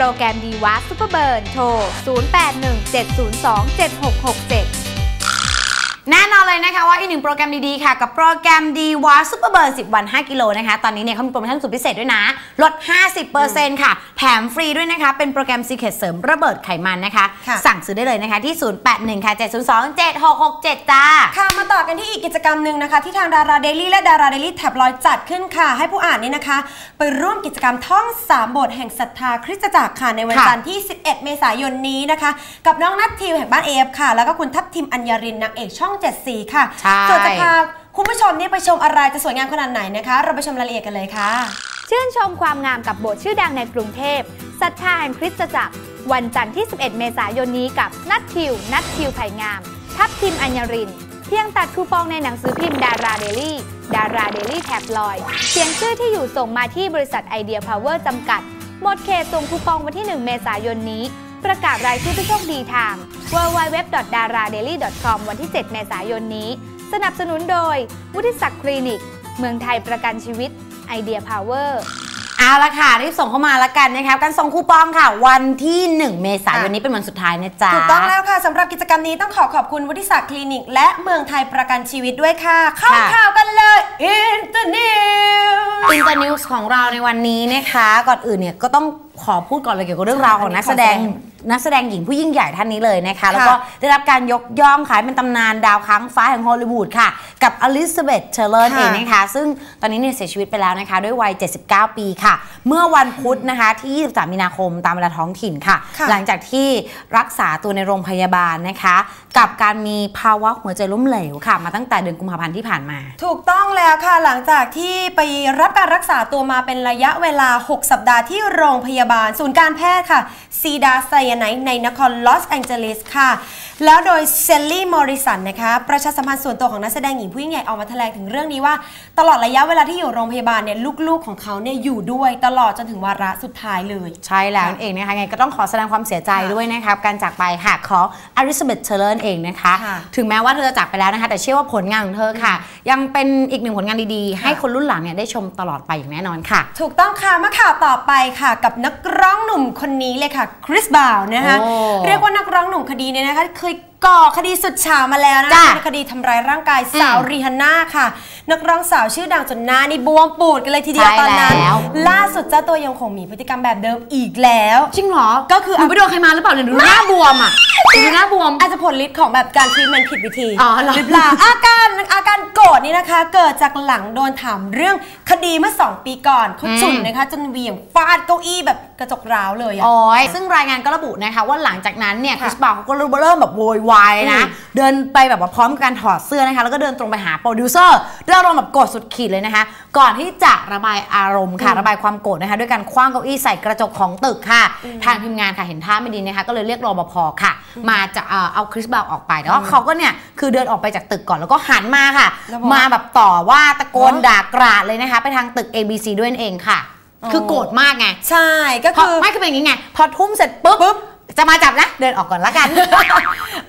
โปรแกรมดีวะซูเปอร์เบิร์นโทร 0817027667 แน่นอนเลยนะคะว่าอีกหนึ่งโปรแกรมดีๆค่ะ กับโปรแกรมดีวาซูเปอร์เบิร์น10 วัน 5 กิโลนะคะ ตอนนี้เนี่ยเขามีโปรโมชั่นสุดพิเศษด้วยนะ ลด 50%ค่ะ แถมฟรีด้วยนะคะ เป็นโปรแกรมซีเค t เสริมระเบิดไขมันนะคะค่ะสั่งซื้อได้เลยนะคะที่ 081 ค่ะ 702 7667 จ้า ค่ะ มาต่อกันที่อีกกิจกรรมหนึ่งนะคะ ที่ทางดาราเดลี่และดาราเดลี่แท็บลอยจัดขึ้นค่ะ ให้ผู้อ่านนี่นะคะ ไปร่วมกิจกรรมท่อง 3 บทแห่งศรัทธาคริสตจักรค่ะในวันค่ะจันทร์ที่ 11 เมษายนนี้นะคะ กับน้องนัททิวแห่งบ้านเอฟค่ะ แล้วก็คุณทัพทิมอัญญารินนางเอกช่อง7สีค่ะใช่ส่วนจะพาคุณผู้ชมเนี่ยไปชมอะไรจะสวยงามขนาดไหนนะคะ เราไปชมรายละเอียดกันเลยค่ะ ชื่นชมความงามกับโบสถ์ชื่อดังในกรุงเทพศรัทธาแห่งคริสตจักร วันจันทร์ที่ 11 เมษายนนี้กับนัททิว นัททิวไผ่งาม ทัพทิมอัญญริน เพียงตัดคูปองในหนังสือพิมพ์ดาราเดลี่ดาราเดลี่แท็บลอยเขียนชื่อที่อยู่ส่งมาที่บริษัทไอเดียพาวเวอร์จำกัด หมดเขตส่งคูปองวันที่ 1 เมษายนนี้ ประกาศรายชื่อผู้โชคดีทาง www.daradaily.com วันที่ 7 เมษายนนี้ สนับสนุนโดย วุฒิศักดิ์คลินิก เมืองไทยประกันชีวิต ไอเดียพาวเวอร์ เอาละค่ะ รีบส่งเข้ามาละกันนะคะการส่งคูปองค่ะ วันที่ 1 เมษายนนี้เป็นวันสุดท้ายนะจ๊ะ ถูกต้องแล้วค่ะสำหรับกิจกรรมนี้ต้องขอขอบคุณวุฒิศักดิ์คลินิก และเมืองไทยประกันชีวิตด้วยค่ะ เข้าค่ะข่าวกันเลยอินเตอร์เน็ตอินเตอร์นิวส์ของเราในวันนี้นะคะ ก่อนอื่นเนี่ยก็ต้องขอพูดก่อนเลยเกี่ยวกับเรื่องราวของนักแสดงขอแสดงนักแสดงหญิงผู้ยิ่งใหญ่ท่านนี้เลยนะคะ แล้วก็ได้รับการยกย่องขายเป็นตำนานดาวค้างฟ้าแห่งฮอลลีวูดค่ะ กับอลิซาเบธเชลเลอร์ค่ะเองนะคะ ซึ่งตอนนี้เนี่ยเสียชีวิตไปแล้วนะคะ ด้วยวัย 79 ปีค่ะ เมื่อวันพุธนะคะ ที่ 23 มีนาคมตามเวลาท้องถิ่นค่ะค่ะ หลังจากที่รักษาตัวในโรงพยาบาลนะคะ กับการมีภาวะหัวใจล้มเหลวค่ะ มาตั้งแต่เดือนกุมภาพันธ์ที่ผ่านมา ถูกต้องแล้วค่ะหลังจากที่ไปรับการรักษาตัวมาเป็นระยะเวลา 6 สัปดาห์ที่โรงพยาบาล ศูนย์การแพทย์ค่ะซีดาไซยาไนท์ในนครลอสแองเจลิสค่ะ แล้วโดยเซลลี่มอริสันนะคะประชาสัมพันธ์ส่วนตัวของนักแสดงหญิงผู้ยิ่งใหญ่ออกมาแถลงถึงเรื่องนี้ว่า ตลอดระยะเวลาที่อยู่โรงพยาบาลเนี่ยลูกๆของเขาเนี่ยอยู่ด้วยตลอดจนถึงวาระสุดท้ายเลย ใช่แล้วนั่นเองนะคะไงก็ต้องขอแสดงความเสียใจด้วยนะครับการจากไปค่ะของอลิซาเบธเชลเลอร์เองนะคะค่ะถึงแม้ว่าเธอจะจากไปแล้วนะคะแต่เชื่อว่าผลงานของเธอค่ะ ยังเป็นอีกหนึ่งผลงานดีๆ ให้คนรุ่นหลังเนี่ยได้ชมตลอดไปอย่างแน่นอนค่ะ ถูกต้องค่ะมาข่าวต่อไปค่ะ กับนักร้องหนุ่มคนนี้เลยค่ะคริสบาวนะคะโอ้เรียกว่านักร้องหนุ่มคดีเนี่ยนะคะเคยก่อคดีสุดฉามาแล้วนะจ้ะคะในคดีทำร้ายร่างกายสาวอืมรีฮันน่าค่ะ นักร้องสาวชื่อดังจนหน้านี่บวมปูดกันเลยทีเดียวใช่ตอนนั้นแล้วล่าสุดเจ้าตัวยังคงมีพฤติกรรมแบบเดิมอีกแล้วจริงเหรอ ก็คือหนูไปโดนใครมาหรือเปล่าเนี่ยดูหน้าบวมอะดูหน้าบวมอาจจะผลฤทธิ์ของแบบการทรีทเมนต์ผิดวิธีอ๋อเหรอหรือเปล่าอาการอาการโกรธนี่นะคะ เกิดจากหลังโดนถามเรื่องคดีเมื่อ 2 ปีก่อนเขาฉุนนะคะจนเหวียงฟาดเก้าอี้แบบ กระจกร้าวเลยอะโอ้ยซึ่งรายงานก็ระบุนะคะว่าหลังจากนั้นเนี่ยคค่ะริสบาวเขาก็เริ่มแบบโวยวายนะอืมเดินไปแบบว่าพร้อมกับการถอดเสื้อนะคะ แล้วก็เดินตรงไปหาโปรดิวเซอร์ด้วยอารมณ์แบบโกรธสุดขีดเลยนะคะ ก่อนที่จะระบายอารมณ์ค่ะ ระบายความโกรธนะคะ ด้วยการคว้างเก้าอี้ใส่กระจกของตึกค่ะ ทางทีมงานค่ะเห็นท่าไม่ดีนะคะ ก็เลยเรียกรปภค่ะ มาจะเอ่อเอาคริสบาวออกไปแต่ว่าเขาก็เนี่ยคือเดินออกไปจากตึกก่อนแล้วก็หันมาค่ะแล้วบอกว่ามาแบบต่อว่าตะโกนอ๋อด่ากราดเลยนะคะ ไปทางตึก ABC ด้วยนั่นเองค่ะ คือโกรธมากไง ใช่ก็พอคือไม่คือเป็นอย่างนี้ไง พอทุ่มเสร็จปุ๊บปุ๊บจะมาจับนะ เดินออกก่อนละกัน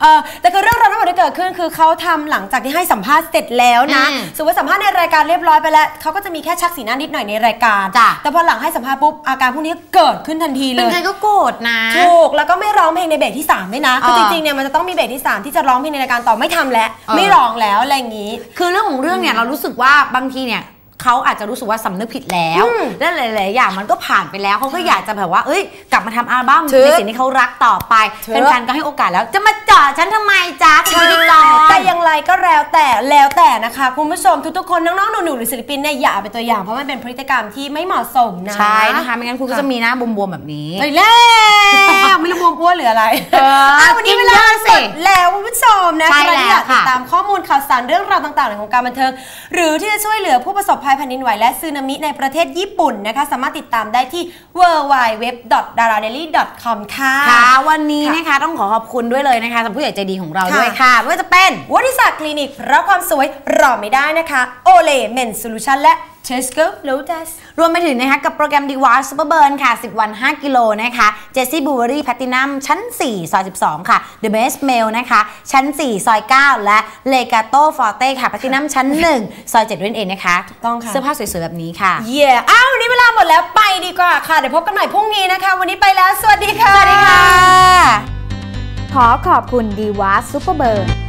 เออแต่คือเรื่องราวทั้งหมดที่เกิดขึ้นคือเขาทำหลังจากที่ให้สัมภาษณ์เสร็จแล้วนะอืมสมมติว่าสัมภาษณ์ในรายการเรียบร้อยไปแล้วเขาก็จะมีแค่ชักสีหน้านิดหน่อยในรายการจ้ะแต่พอหลังให้สัมภาษณ์ปุ๊บอาการพวกนี้ก็เกิดขึ้นทันทีเลเป็นยใครก็โกรธนะถูกแล้วก็ไม่ร้องเพลงในเบรกที่3ด้วยนะคือเอจอริงๆเนี่ยมันจะต้องมีเบรกที่ 3 ที่จะร้องเพลงในรายการต่อไม่ทำแล้วเออไม่ร้องแล้วอะไรอย่างนี้ คือเรื่องของเรื่องเนี่ยเรารู้สึกว่าบางทีเนี่ย เขาอาจจะรู้สึกว่าสำนึกผิดแล้วอืมและหลายๆอย่างมันก็ผ่านไปแล้วเขาก็อยากจะแบบว่าเอ้ย กลับมาทำอัลบั้มเถอะในสิ่งที่เขารักต่อไปเถอะแฟนๆก็ให้โอกาสแล้ว จะมาเจาะฉันทำไมจ๊ะคุณพิธีกรแต่อย่างไรก็แล้วแต่แล้วแต่นะคะ คุณผู้ชมทุกๆคนน้องๆหนูๆหรือศิลปินเนี่ยอย่าเอาเป็นตัวอย่างเพราะมันเป็นพฤติกรรมที่ไม่เหมาะสมนะใช่นะคะไม่งั้นคุณก็จะมีหน้าบวมๆแบบนี้ไปแล้วไม่รู้บวมอ้วนหรืออะไรเอออะวันนี้เวลากินเยอะสิเสร็จแล้วคุณผู้ชมนะใช่ใครที่อยากแล้วติค่ะดตามข้อมูลข่าวสารเรื่องราวต่างๆในของการบันเทิงหรือที่จะช่วยเหลือผู้ประสบภัยแผ่นดินไหวและซึนามิในประเทศญี่ปุ่นนะคะ สามารถติดตามได้ที่ w w w d a r a d a i l y c o m ค่ะค่ะ วันนี้ค่ะนะคะต้องขอขอบคุณด้วยเลยนะคะสำหรับผู้ใหญ่ใจดีของเราค่ะด้วยค่ะไม่ว่าจะเป็นวัติศักดิ์คลินิกเพราะความสวยรอไม่ได้นะคะโอเลเมนโซลูชันและ Tesco Lotus รวมไปถึงนะคะกับโปรแกรม d ีวาซูเปอร์เบิร์นค่ะ 10 วัน 5 กิโลนะคะเจสซี่บูเบอรี่แพตินัมชั้น 4 ซอย 12 ค่ะ The Best Mail นะคะ ชั้น 4 ซอย 9 และเลกาโต้ฟอร์เต้ค่ะแพตินัมชั้น 1 ซอย7นั่นเองนะคะต้องค่ะ เสื้อผ้าสวยๆ แบบนี้ค่ะ เย่อ้าววันนี้เวลาหมดแล้วไปดีกว่าค่ะ เดี๋ยวพบกันใหม่พรุ่งนี้นะคะ วันนี้ไปแล้ว สวัสดีค่ะสวัสดีค่ะขอขอบคุณดีวาซูเปอร์เบิร์